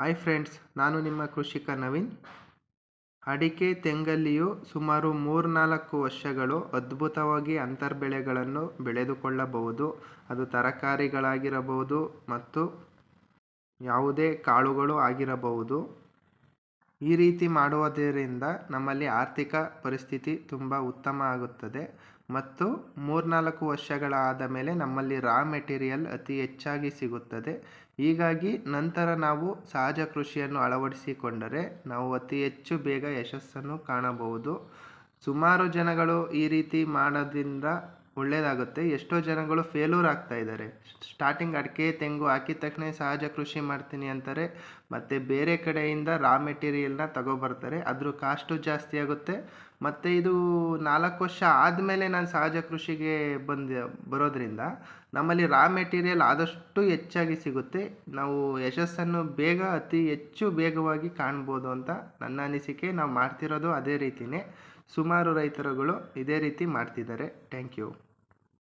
Hi friends ನಾನು ನಿಮ್ಮ ಕೃಷಿಕ ನವೀನ್. ಅಡಿಕೆ ತೆಂಗಲ್ಲಿಯು ಸುಮಾರು ಮೂರ್ನಾಲ್ಕು ವರ್ಷಗಳು ಅದ್ಭುತವಾಗಿ ಅಂತರ್ಬೆಳೆಗಳನ್ನು ಬೆಳೆದುಕೊಳ್ಳಬಹುದು. ಅದು ತರಕಾರಿಗಳಾಗಿರಬಹುದು ಮತ್ತು ಯಾವುದೇ ಕಾಳುಗಳು ಆಗಿರಬಹುದು. ಈ ರೀತಿ ಮಾಡುವುದರಿಂದ ನಮ್ಮಲ್ಲಿ ಆರ್ಥಿಕ ಪರಿಸ್ಥಿತಿ ತುಂಬ ಉತ್ತಮ ಆಗುತ್ತದೆ. ಮತ್ತು ಮೂರ್ನಾಲ್ಕು ವರ್ಷಗಳಾದ ಮೇಲೆ ನಮ್ಮಲ್ಲಿ ರಾ ಮೆಟೀರಿಯಲ್ ಅತಿ ಹೆಚ್ಚಾಗಿ ಸಿಗುತ್ತದೆ. ಹೀಗಾಗಿ ನಂತರ ನಾವು ಸಹಜ ಕೃಷಿಯನ್ನು ಅಳವಡಿಸಿಕೊಂಡರೆ ನಾವು ಅತಿ ಹೆಚ್ಚು ಬೇಗ ಯಶಸ್ಸನ್ನು ಕಾಣಬಹುದು. ಸುಮಾರು ಜನಗಳು ಈ ರೀತಿ ಮಾಡೋದ್ರಿಂದ ಒಳ್ಳೆಯದಾಗುತ್ತೆ ಎಷ್ಟೋ ಜನಗಳು ಫೇಲೂರ್ ಆಗ್ತಾ ಇದ್ದಾರೆ. ಸ್ಟಾರ್ಟಿಂಗ್ ಅಡಿಕೆ, ತೆಂಗು ಹಾಕಿದ ತಕ್ಷಣ ಸಹಜ ಕೃಷಿ ಮಾಡ್ತೀನಿ ಅಂತಾರೆ. ಮತ್ತು ಬೇರೆ ಕಡೆಯಿಂದ ರಾ ಮೆಟೀರಿಯಲ್ನ ತಗೊಬರ್ತಾರೆ. ಅದ್ರ ಕಾಸ್ಟು ಜಾಸ್ತಿ ಆಗುತ್ತೆ. ಮತ್ತು ಇದು ನಾಲ್ಕು ವರ್ಷ ಆದಮೇಲೆ ನಾನು ಸಹಜ ಕೃಷಿಗೆ ಬಂದ, ಬರೋದ್ರಿಂದ ನಮ್ಮಲ್ಲಿ ರಾ ಮೆಟೀರಿಯಲ್ ಆದಷ್ಟು ಹೆಚ್ಚಾಗಿ ಸಿಗುತ್ತೆ. ನಾವು ಯಶಸ್ಸನ್ನು ಬೇಗ, ಅತಿ ಹೆಚ್ಚು ಬೇಗವಾಗಿ ಕಾಣ್ಬೋದು ಅಂತ ನನ್ನ ಅನಿಸಿಕೆ. ನಾವು ಮಾಡ್ತಿರೋದು ಅದೇ ರೀತಿಯೇ ಸುಮಾರು ರೈತರುಗಳು ಇದೇ ರೀತಿ ಮಾಡ್ತಿದ್ದಾರೆ. Thank you